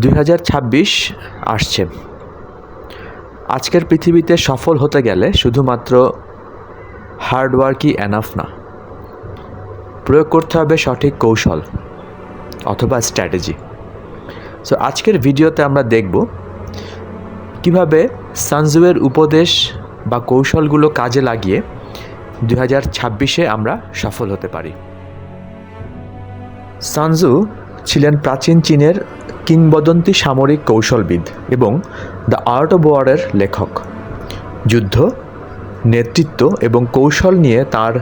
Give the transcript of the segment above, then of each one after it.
দুই হাজার ছাব্বিশ আসছে। আজকের পৃথিবীতে সফল হতে গেলে শুধুমাত্র হার্ডওয়ার্কই এনাফ না। প্রয়োগ করতে হবে সঠিক কৌশল অথবা স্ট্র্যাটেজি। সো আজকের ভিডিওতে আমরা দেখব কীভাবে সানজুয়ের উপদেশ বা কৌশলগুলো কাজে লাগিয়ে দুই হাজার ছাব্বিশে আমরা সফল হতে পারি। সানজু ছিলেন প্রাচীন চীনের কিংবদন্তি সামরিক কৌশলবিদ এবং দ্য আর্ট অব ওয়ারের লেখক। যুদ্ধ, নেতৃত্ব এবং কৌশল নিয়ে তার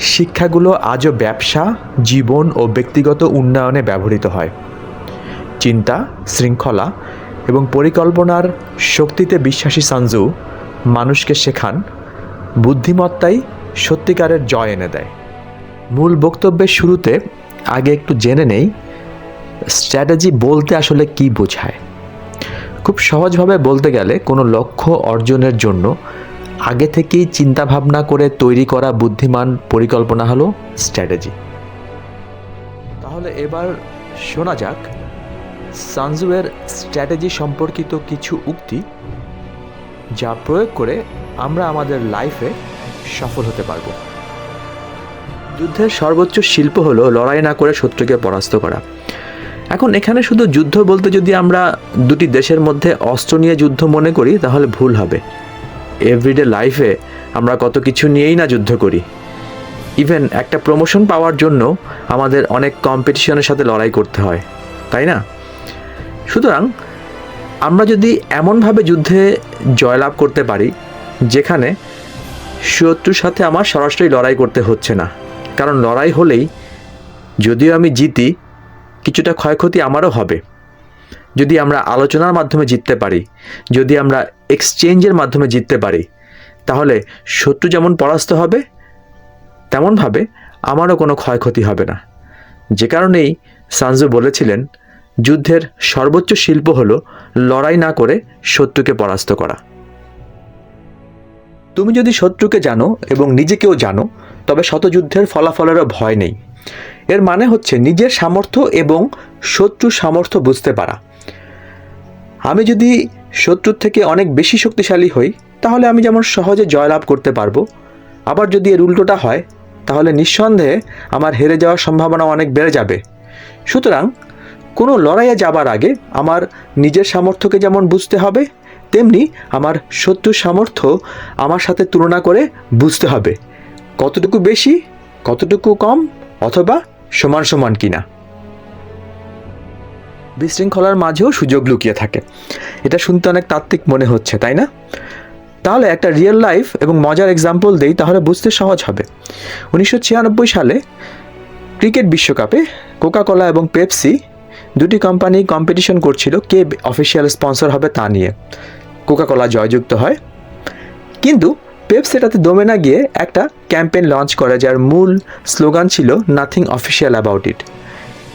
শিক্ষাগুলো আজও ব্যবসা, জীবন ও ব্যক্তিগত উন্নয়নে ব্যবহৃত হয়। চিন্তা, শৃঙ্খলা এবং পরিকল্পনার শক্তিতে বিশ্বাসী সানজু মানুষকে শেখান, বুদ্ধিমত্তাই সত্যিকারের জয় এনে দেয়। মূল বক্তব্যের শুরুতে আগে একটু জেনে নেই স্ট্র্যাটেজি বলতে আসলে কি বোঝায়? খুব সহজভাবে বলতে গেলে কোনো লক্ষ্য অর্জনের জন্য আগে থেকেই চিন্তাভাবনা করে তৈরি করা বুদ্ধিমান পরিকল্পনা হলো স্ট্র্যাটেজি। তাহলে এবার শোনা যাক, সানজুয়ের স্ট্র্যাটেজি সম্পর্কিত কিছু উক্তি যা প্রয়োগ করে আমরা আমাদের লাইফে সফল হতে পারব। যুদ্ধের সর্বোচ্চ শিল্প হলো লড়াই না করে শত্রুকে পরাস্ত করা। এখন এখানে শুধু যুদ্ধ বলতে যদি আমরা দুটি দেশের মধ্যে অস্ত্র নিয়ে যুদ্ধ মনে করি, তাহলে ভুল হবে। এভরিডে লাইফে আমরা কত কিছু নিয়েই না যুদ্ধ করি। ইভেন একটা প্রমোশন পাওয়ার জন্য আমাদের অনেক কম্পিটিশনের সাথে লড়াই করতে হয়, তাই না? সুতরাং আমরা যদি এমনভাবে যুদ্ধে জয়লাভ করতে পারি, যেখানে শত্রুর সাথে আমার সরাসরি লড়াই করতে হচ্ছে না। কারণ লড়াই হলেই যদিও আমি জিতি কিছুটা ক্ষয়ক্ষতি আমারও হবে। যদি আমরা আলোচনার মাধ্যমে জিততে পারি, যদি আমরা এক্সচেঞ্জের মাধ্যমে জিততে পারি, তাহলে শত্রু যেমন পরাস্ত হবে, তেমনভাবে আমারও কোনো ক্ষয়ক্ষতি হবে না। যে কারণেই সানজু বলেছিলেন, যুদ্ধের সর্বোচ্চ শিল্প হলো লড়াই না করে শত্রুকে পরাস্ত করা। তুমি যদি শত্রুকে জানো এবং নিজেকেও জানো, তবে শতযুদ্ধের ফলাফলেরও ভয় নেই। এর মানে হচ্ছে নিজের সামর্থ্য এবং শত্রুর সামর্থ্য বুঝতে পারা। আমি যদি শত্রুর থেকে অনেক বেশি শক্তিশালী হই, তাহলে আমি যেমন সহজে জয়লাভ করতে পারব, আবার যদি এর উল্টোটা হয়, তাহলে নিঃসন্দেহে আমার হেরে যাওয়ার সম্ভাবনা অনেক বেড়ে যাবে। সুতরাং কোনো লড়াইয়ে যাবার আগে আমার নিজের সামর্থ্যকে যেমন বুঝতে হবে, তেমনি আমার শত্রুর সামর্থ্য আমার সাথে তুলনা করে বুঝতে হবে। কতটুকু বেশি, কতটুকু কম, অথবা সমান সমান কিনা। বিশৃঙ্খলার মাঝেও সুযোগ লুকিয়ে থাকে। এটা শুনতে অনেক তাত্ত্বিক মনে হচ্ছে, তাই না? তাহলে একটা রিয়েল লাইফ এবং মজার এক্সাম্পল দেই, তাহলে বুঝতে সহজ হবে। উনিশশো ছিয়ানব্বই সালে ক্রিকেট বিশ্বকাপে কোকাকোলা এবং পেপসি দুটি কোম্পানি কম্পিটিশন করছিল, কে অফিসিয়াল স্পন্সর হবে তা নিয়ে। কোকাকোলা জয়যুক্ত হয়। কিন্তু পেপস এটাতে দমে না গিয়ে একটা ক্যাম্পেইন লঞ্চ করে, যার মূল স্লোগান ছিল নাথিং অফিসিয়াল অ্যাবাউট ইট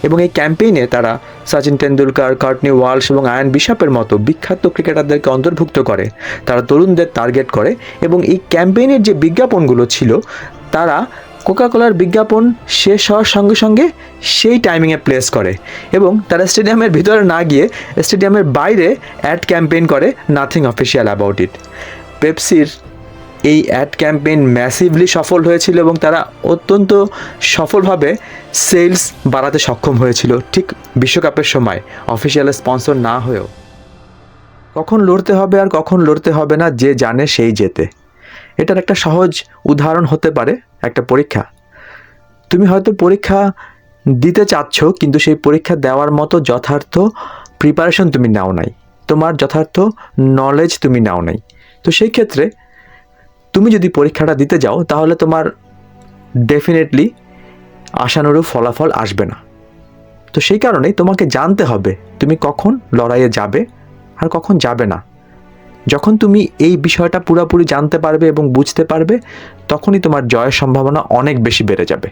এবং এই ক্যাম্পেইনে তারা সচিন তেন্ডুলকার কার্টনি ওয়ালস এবং আয়ন বিশাপের মতো বিখ্যাত ক্রিকেটারদেরকে অন্তর্ভুক্ত করে, তারা তরুণদের টার্গেট করে এবং এই ক্যাম্পেইনের যে বিজ্ঞাপনগুলো ছিল, তারা কোকাকোলার বিজ্ঞাপন শেষ হওয়ার সঙ্গে সঙ্গে সেই টাইমিংয়ে প্লেস করে এবং তারা স্টেডিয়ামের ভিতরে না গিয়ে স্টেডিয়ামের বাইরে অ্যাড ক্যাম্পেইন করে নাথিং অফিসিয়াল অ্যাবাউট ইট পেপসির এই অ্যাড ক্যাম্পেইন ম্যাসিভলি সফল হয়েছিল এবং তারা অত্যন্ত সফলভাবে সেলস বাড়াতে সক্ষম হয়েছিল ঠিক বিশ্বকাপের সময়। অফিসিয়াল স্পন্সর না হয়েও। কখন লড়তে হবে আর কখন লড়তে হবে না, যে জানে সেই জেতে। এটার একটা সহজ উদাহরণ হতে পারে, একটা পরীক্ষা। তুমি হয়তো পরীক্ষা দিতে চাচ্ছ, কিন্তু সেই পরীক্ষা দেওয়ার মতো যথার্থ প্রিপারেশন তুমি নাও নাই। তোমার যথার্থ নলেজ তুমি নাও নাই। তো সেই ক্ষেত্রে তুমি যদি পরীক্ষাটা দিতে যাও, তাহলে তোমার ডেফিনেটলি আশানুরূপ ফলাফল আসবে না। তো সেই কারণেই তোমাকে জানতে হবে, তুমি কখন লড়াইয়ে যাবে আর কখন যাবে না। যখন তুমি এই বিষয়টা পুরোপুরি জানতে পারবে এবং বুঝতে পারবে, তখনই তোমার জয়ের সম্ভাবনা অনেক বেশি বেড়ে যাবে।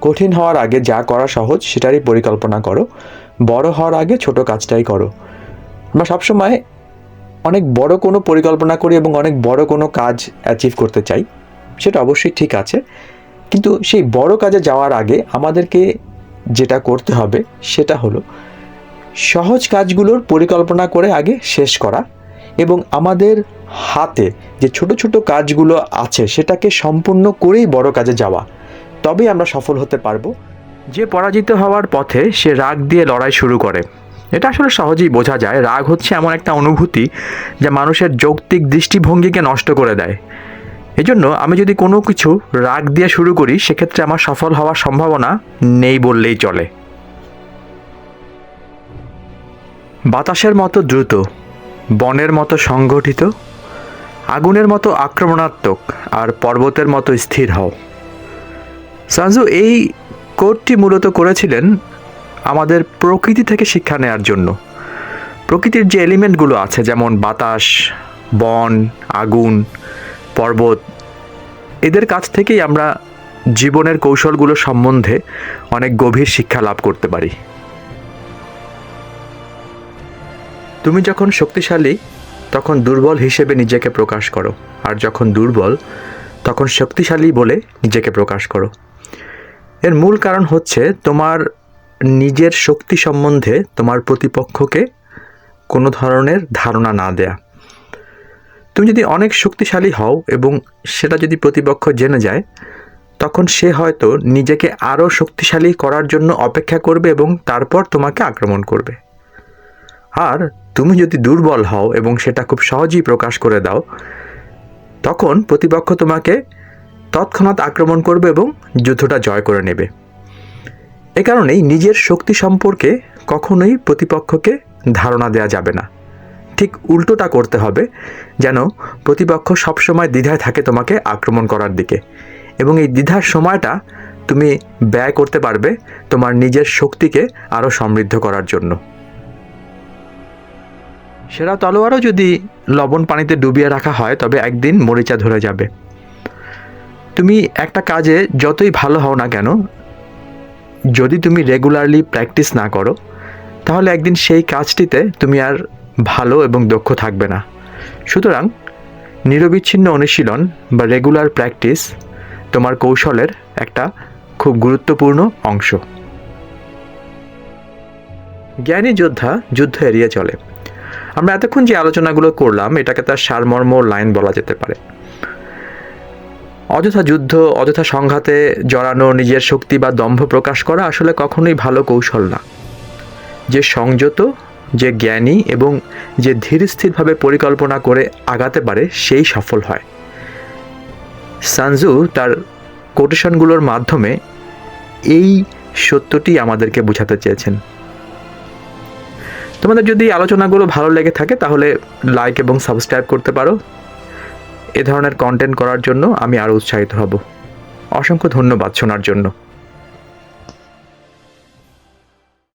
কঠিন হওয়ার আগে যা করা সহজ, সেটারই পরিকল্পনা করো। বড় হওয়ার আগে ছোট কাজটাই করো। আমরা সবসময় অনেক বড় কোনো পরিকল্পনা করি এবং অনেক বড় কোনো কাজ অ্যাচিভ করতে চাই, সেটা অবশ্যই ঠিক আছে। কিন্তু সেই বড় কাজে যাওয়ার আগে আমাদেরকে যেটা করতে হবে, সেটা হলো সহজ কাজগুলোর পরিকল্পনা করে আগে শেষ করা এবং আমাদের হাতে যে ছোট ছোট কাজগুলো আছে, সেটাকে সম্পূর্ণ করেই বড় কাজে যাওয়া, তবেই আমরা সফল হতে পারব। যে পরাজিত হওয়ার পথে সে রাগ দিয়ে লড়াই শুরু করে। এটা আসলে সহজেই বোঝা যায়। রাগ হচ্ছে এমন একটা অনুভূতি যা মানুষের যৌক্তিক দৃষ্টিভঙ্গিকে নষ্ট করে দেয়। এজন্য আমি যদি কোনো কিছু রাগ দিয়ে শুরু করি, সেক্ষেত্রে আমার সফল হওয়ার সম্ভাবনা নেই বললেই চলে। বাতাসের মতো দ্রুত, বনের মতো সংগঠিত, আগুনের মতো আক্রমণাত্মক আর পর্বতের মতো স্থির হও। সানজু, এই কোডটি মূলত করেছিলেন আমাদের প্রকৃতি থেকে শিক্ষা নেওয়ার জন্য। প্রকৃতির যে এলিমেন্টগুলো আছে, যেমন বাতাস, বন, আগুন, পর্বত, এদের কাছ থেকেই আমরা জীবনের কৌশলগুলো সম্বন্ধে অনেক গভীর শিক্ষা লাভ করতে পারি। তুমি যখন শক্তিশালী, তখন দুর্বল হিসেবে নিজেকে প্রকাশ করো, আর যখন দুর্বল, তখন শক্তিশালী বলে নিজেকে প্রকাশ করো। এর মূল কারণ হচ্ছে তোমার নিজের শক্তি সম্বন্ধে তোমার প্রতিপক্ষকে কোনো ধরনের ধারণা না দেয়া। তুমি যদি অনেক শক্তিশালী হও এবং সেটা যদি প্রতিপক্ষ জেনে যায়, তখন সে হয়তো নিজেকে আরও শক্তিশালী করার জন্য অপেক্ষা করবে এবং তারপর তোমাকে আক্রমণ করবে। আর তুমি যদি দুর্বল হও এবং সেটা খুব সহজেই প্রকাশ করে দাও, তখন প্রতিপক্ষ তোমাকে তৎক্ষণাৎ আক্রমণ করবে এবং যুদ্ধটা জয় করে নেবে। এ কারণেই নিজের শক্তি সম্পর্কে কখনোই প্রতিপক্ষকে ধারণা দেওয়া যাবে না। ঠিক উল্টোটা করতে হবে, যেন প্রতিপক্ষ সবসময় দ্বিধায় থাকে তোমাকে আক্রমণ করার দিকে। এবং এই দ্বিধার সময়টা তুমি ব্যয় করতে পারবে তোমার নিজের শক্তিকে আরও সমৃদ্ধ করার জন্য। সেরা তলোয়ারও যদি লবণ পানিতে ডুবিয়ে রাখা হয়, তবে একদিন মরিচা ধরে যাবে। তুমি একটা কাজে যতই ভালো হও না কেন যদি তুমি রেগুলারলি প্র্যাকটিস না করো, তাহলে একদিন সেই কাজটিতে তুমি আর ভালো এবং দক্ষ থাকবে না। সুতরাং নিরবিচ্ছিন্ন অনুশীলন বা রেগুলার প্র্যাকটিস তোমার কৌশলের একটা খুব গুরুত্বপূর্ণ অংশ। জ্ঞানী যোদ্ধা যুদ্ধ এড়িয়ে চলে। আমরা এতক্ষণ যে আলোচনাগুলো করলাম, এটাকে তার সারমর্ম লাইন বলা যেতে পারে। অযথা যুদ্ধ, অযথা সংঘাতে জড়ানো, নিজের শক্তি বা দম্ভ প্রকাশ করা আসলে কখনোই ভালো কৌশল না। যে সংযত, যে জ্ঞানী এবং যে ধীর স্থিরভাবে পরিকল্পনা করে আগাতে পারে, সেই সফল হয়। সানজু তার কোটেশনগুলোর মাধ্যমে এই সত্যটি আমাদেরকে বোঝাতে চেয়েছেন। তোমাদের যদি আলোচনাগুলো ভালো লেগে থাকে, তাহলে লাইক এবং সাবস্ক্রাইব করতে পারো। এ ধরনের কন্টেন্ট করার জন্য আমি আরও উৎসাহিত হব। অসংখ্য ধন্যবাদ শোনার জন্য।